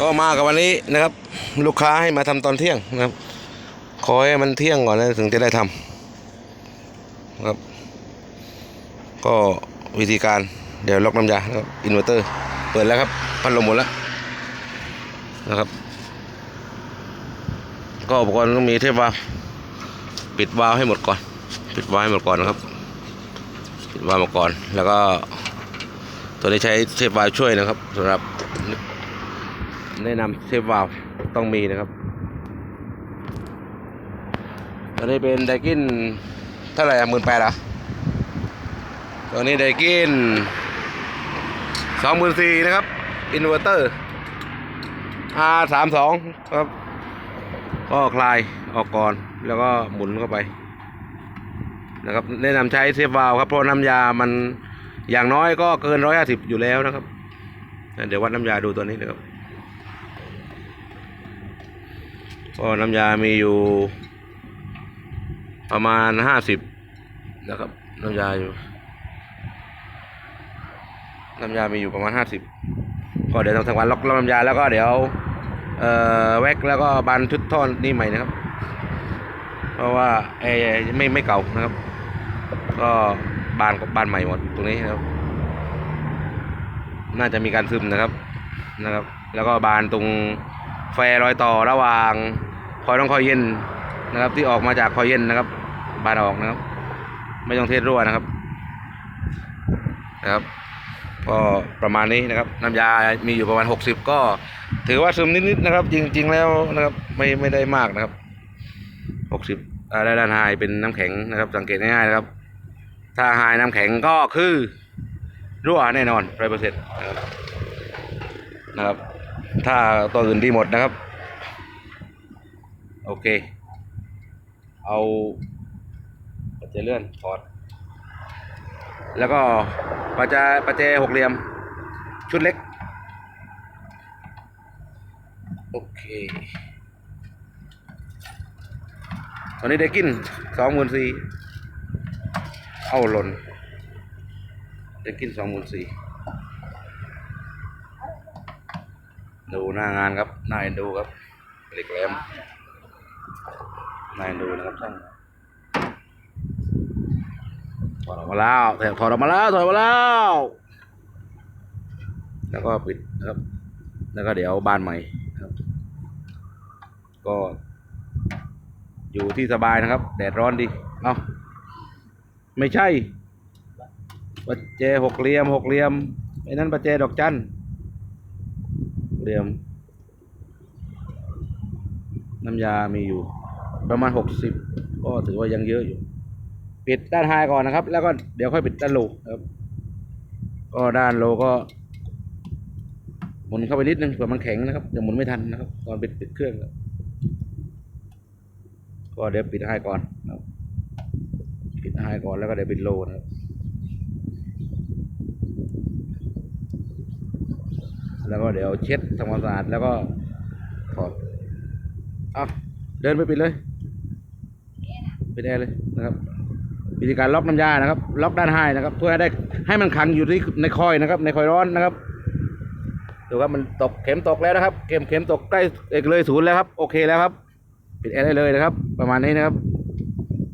ก็มากับวันนี้นะครับ ลูกค้าให้มาทำตอนเที่ยงนะครับ ขอให้มันเที่ยงก่อนนะถึงจะได้ทำนะครับ ก็วิธีการเดี๋ยวล็อกน้ำยาครับอินเวอร์เตอร์ เปิดแล้วครับ พัดลมหมดแล้วนะครับ ก็อุปกรณ์ต้องมีเทปวาล์วปิดวาล์วให้หมดก่อน ปิดวาล์วให้หมดก่อนนะครับ ปิดวาล์วมดก่อน แล้วก็ตัวนี้ใช้เทปวาล์วช่วยนะครับสำหรับ แนะนำเทปวาล์ต้องมีนะครับตัวนี้เป็นไดกินเท่าไหร่อะหมื่นแปดอะตัวนี้ไดกินสองหมื่นสี่นะครับอินเวอร์เตอร์ R สามสองครับ ก็คลายออกก่อนแล้วก็หมุนเข้าไป นะครับ แนะนำใช้เทปวาล์ครับ เพราะน้ำยามันอย่างน้อยก็เกินร้อยห้าสิบอยู่แล้วนะครับ เดี๋ยววัดน้ำยาดูตัวนี้นะครับ ก็น้ำยามีอยู่ ประมาณห้าสิบนะครับน้ำยาอยู่น้ำยามีอยู่ประมาณห้าสิบก็เดี๋ยวทางทางวันล็อกล็อกน้ำยาแล้วก็เดี๋ยวเอ่อแว็กแล้วก็บานชุดท่อนนี่ใหม่นะครับ เพราะว่าเออไม่ไม่เก่านะครับ ก็บานบานใหม่หมดตรงนี้นะครับ น่าจะมีการซึมนะครับนะครับ แล้วก็บานตรง แฟรอยต่อระหว่างคอยต้องคอยเย็นนะครับ ที่ออกมาจากคอยเย็นนะครับ บานออกนะครับ ไม่ต้องเทสรั่วนะครับนะครับก็ประมาณนี้นะครับ น้ำยา มีอยู่ประมาณ 60 ก็ ถือว่าซึมนิดๆนะครับ จริง ๆ แล้วนะครับ ไม่ไม่ได้มากนะครับ 60อ่าได้ด้านไฮเป็นน้ำแข็งนะครับ สังเกตง่ายๆนะครับ ถ้าไฮน้ำแข็งก็คือรั่วแน่นอนร้อยเปอร์เซ็นต์นะครับนะครับ ถ้าตัวอื่นดีหมดนะครับ โอเค เอาปัจเจเลื่อนถอด แล้วก็ปัจจปัจเจหกเหลี่ยม ชุดเล็ก โอเคตอนนี้ได้กินสองหมื่นสี่เอาหล่นได้กินสองหมื่นสี่ ดูหน้างานครับน่าเอ็นดูครับเหล็กแหลมน่าเอ็นดูนะครับช่างถอดออกมาแล้วถอดออกมาแล้วถอดออกมาแล้ว แล้วก็ปิดนะครับ แล้วก็เดี๋ยวบานใหม่ครับ ก็อยู่ที่สบายนะครับ แดดร้อนดีเอาไม่ใช่ปัจเจหกเหลี่ยมหกเหลี่ยมไอ้นั่นปัจเจดอกจันทร์ เหลี่ยม น้ำยามีอยู่ ประมาณหกสิบก็ถือว่ายังเยอะอยู่ ปิดด้านไฮก่อนนะครับ แล้วก็เดี๋ยวค่อยปิดด้านโลครับ ก็ด้านโลก็หมุนเข้าไปนิดนึงเผื่อมันแข็งนะครับจะหมุนไม่ทันนะครับ ตอนปิดปิดเครื่องก็เดี๋ยวปิดให้ก่อนนะครับปิดให้ก่อนแล้วก็เดี๋ยวปิดโลนะครับ แล้วก็เดี๋ยวเช็ดทำความสะอาดแล้วก็ถอดอะเดินไปปิดเลยปิดแอร์เลยนะครับวิธีการล็อกน้ำยานะครับ ล็อกด้านให้นะครับ เพื่อให้ได้ให้มันขังอยู่ที่ในคอยนะครับ ในคอยร้อนนะครับดูครับมันตกเข็มตกแล้วนะครับเข็มเข็มตกใกล้เอกเลยศูนย์แล้วครับ โอเคแล้วครับ ปิดแอร์ได้เลยนะครับ ประมาณนี้นะครับ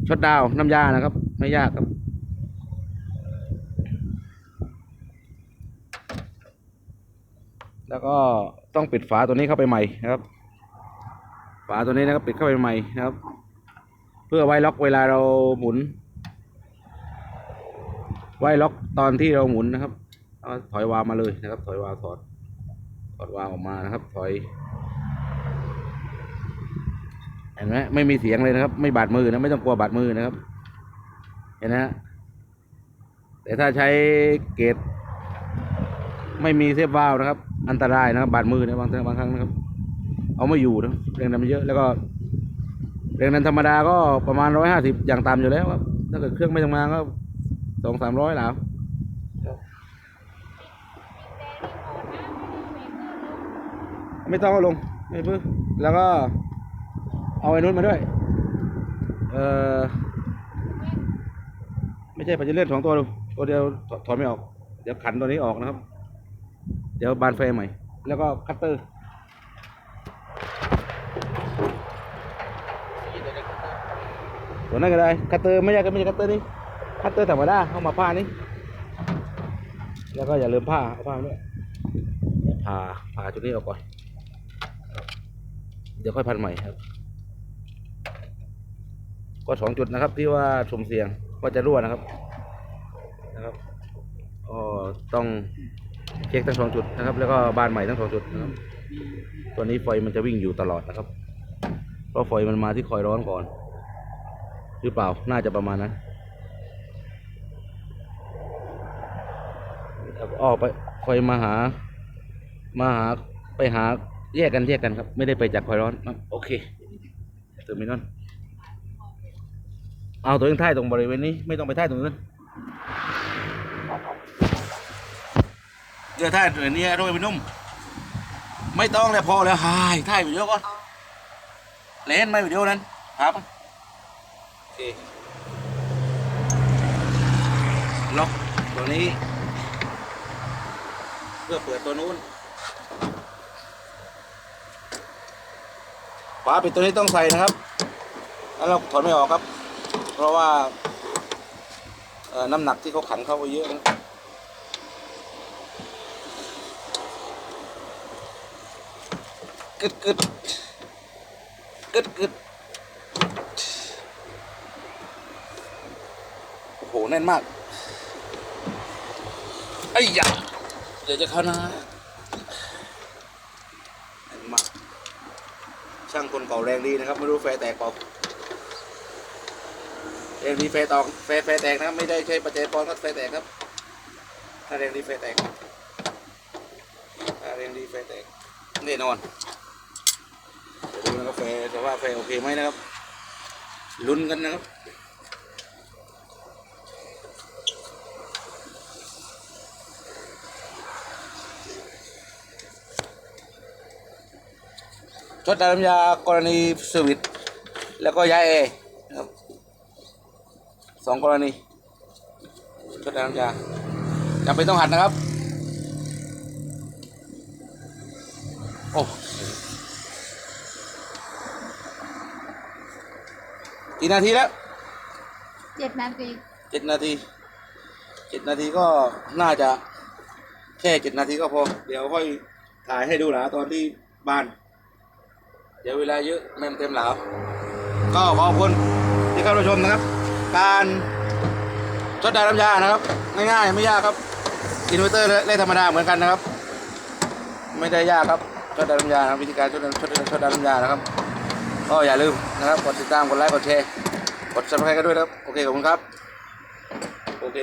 ช็อตดาวน์น้ำยานะครับ ไม่ยากครับ แล้วก็ต้องปิดฝาตัวนี้เข้าไปใหม่นะครับ ฝาตัวนี้นะครับปิดเข้าไปใหม่นะครับ เพื่อไว้ล็อกเวลาเราหมุน ไว้ล็อกตอนที่เราหมุนนะครับถอยวาล์วมาเลยนะครับ ถอยวาล์วถอดถอดวาล์วออกมานะครับ ถอยเห็นไหมไม่มีเสียงเลยนะครับ ไม่บาดมือนะไม่ต้องกลัวบาดมือนะครับ เห็นนะฮะแต่ถ้าใช้เกรดไม่มีเซฟวาล์วนะครับ อันตรายนะครับบาดมือนะบางบางครั้งนะครับ เอาไม่อยู่นะแรงดันมันเยอะแล้วก็แรงดันธรรมดาก็ประมาณร้อยห้าสิบอย่างต่ำอยู่แล้วครับถ้าเกิดเครื่องไม่ทำงานก็สองสามร้อยแล้วไม่ต้องเอาลงไม่เพิ่งแล้วก็ เอาไอ้นู้นมาด้วย เออไม่ใช่ปัจจุบันสองตัวดูตัวเดียวถอดถอดไม่ออก เดี๋ยวขันตัวนี้ออกนะครับ เดี๋ยวบานไฟใหม่ แล้วก็คัตเตอร์ตัวนั้นก็ได้ คัตเตอร์ไม่ใช่ก็ไม่ใช่คัตเตอร์นี่ คัตเตอร์ธรรมดาเอามาผ้านี่ แล้วก็อย่าลืมผ้าเอาผ้าด้วยผ่าผ่าจุดนี้ออกก่อน เดี๋ยวค่อยพันใหม่ครับ ก็สองจุดนะครับ ที่ว่าชุมเสียงว่าจะรั่วนะครับ นะครับ อ๋อ ต้อง เช็คทั้งสองจุดนะครับ แล้วก็บานใหม่ทั้งสองจุดนะครับตัวนี้ไฟมันจะวิ่งอยู่ตลอดนะครับเพราะไฟมันมาที่คอยร้อนก่อน หรือเปล่าน่าจะประมาณนั้นออกไปไฟมาหา มาหาไปหาแยกกันแยกกันครับ ไม่ได้ไปจากคอยร้อนนะโอเคเติมมินอนเอาตัวเองท่ายตรงบริเวณนี้ ไม่ต้องไปท่ายตรงนู้น เดี๋ยวท่ายตัวนี้โรยไปนุ่ม ไม่ต้องแล้วพอแล้วหายท่ายวิดีโอก่อนเล่นไหมวิดีโอนั้นครับโอเคล็อกตัวนี้ เพื่อเปิดตัวนู้นฝาปิดตัวนี้ต้องใส่นะครับแล้วเราถอดไม่ออกครับ เพราะว่าเอ่อน้ำหนักที่เขาขันเข้าไปเยอะนะ ดกึดกึดกึดโอ้โห แน่นมาก ไอ้ยาเดี๋ยวจะเข้านะแน่นมาก ช่างคนเก่าแรงดีนะครับ ไม่รู้แฟแตกเปล่าแรงดีเฟตอกเฟแฟแตกนะไม่ได้ใช้ปัจจัยปอนก็เฟแตกครับ ถ้าแรงดีเฟแตกถ้าแรงดีเฟแตกแน่นอน เดี๋ยวดูนะครับเฟแต่ว่าเฟโอเคไหมนะครับ ลุ้นกันนะครับชดดำยากรณีสวิตแล้วก็ย้ายเอครับสองกรณีชุดน้ำยาจำเป็นต้องหัดนะครับ โอ้ กี่นาทีแล้วเจ็ดนาทีเจ็ดนาทีเจ็ดนาทีก็น่าจะแค่เจ็ดนาทีก็พอ เดี๋ยวค่อยถ่ายให้ดูหลาตอนที่บ้าน เดี๋ยวเวลาเยอะแม่มเต็มหลาวก็ขอบคุณที่เข้ามาชมนะครับ การชดได้น้ำยานะครับ ง่ายๆไม่ยากครับอินเวอร์เตอร์เล่นธรรมดาเหมือนกันนะครับ ไม่ได้ยากครับชดได้น้ำยานะครับวิธีการชดชดชดได้น้ำยานะครับ ก็อย่าลืมนะครับ กดติดตาม กดไลค์ กดแชร์ กดซับสไครต์กันด้วยครับ โอเค ขอบคุณครับ โอเค